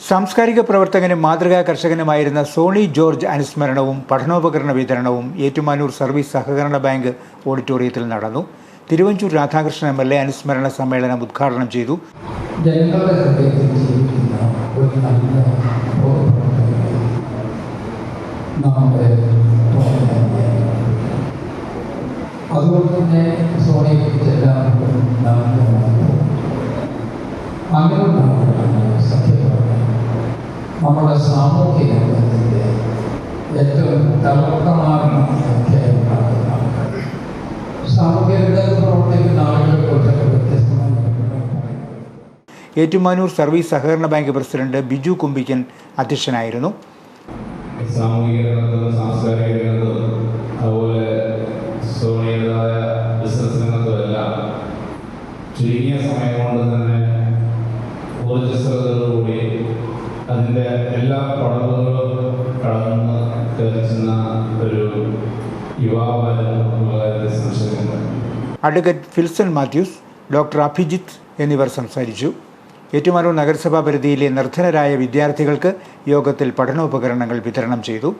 സാംസ്കാരിക പ്രവർത്തകനും മാതൃകാ കർഷകനുമായിരുന്ന സോണി ജോർജ് അനുസ്മരണവും പഠനോപകരണ വിതരണവും ഏറ്റുമാനൂർ സർവീസ് സഹകരണ ബാങ്ക് ഓഡിറ്റോറിയത്തിൽ നടന്നു Thiruvanchoor Radhakrishnan M L A അനുസ്മരണ സമ്മേളനം ഉദ്ഘാടനം ചെയ്തു. അതുകൊണ്ട് തന്നെ എല്ലാവർക്കും അങ്ങനെ നമ്മുടെ സാമൂഹിക രംഗത്തിന്റെ ഏറ്റവും തളർത്തമാകുന്ന അധ്യായങ്ങളാണ് സാമൂഹ്യ സാമൂഹിക രംഗത്ത് പ്രവർത്തിക്കുന്ന കാര്യങ്ങൾ ഏറ്റുമാനൂർ സർവീസ് സഹകരണ ബാങ്ക് പ്രസിഡന്റ് ബിജു കുമ്പിക്കൻ അധ്യക്ഷനായിരുന്നു. സാമൂഹിക രംഗത്തും സാംസ്കാരിക രംഗത്തും അതുപോലെ ബിസിനസ് ചുരുങ്ങിയ സമയം കൊണ്ട് തന്നെ അതിന്റെ എല്ലാ പടവുകളും കടന്ന് തെളിച്ചുന്ന ഒരു യുവാവ് അഡ്വക്കേറ്റ് ഫിൽസൺ മാത്യൂസ് ഡോക്ടർ അഭിജിത്ത് എന്നിവർ സംസാരിച്ചു. ഏറ്റുമാനൂർ നഗരസഭാ പരിധിയിലെ നിർധനരായ വിദ്യാർത്ഥികൾക്ക് യോഗത്തിൽ പഠനോപകരണങ്ങൾ വിതരണം ചെയ്തു.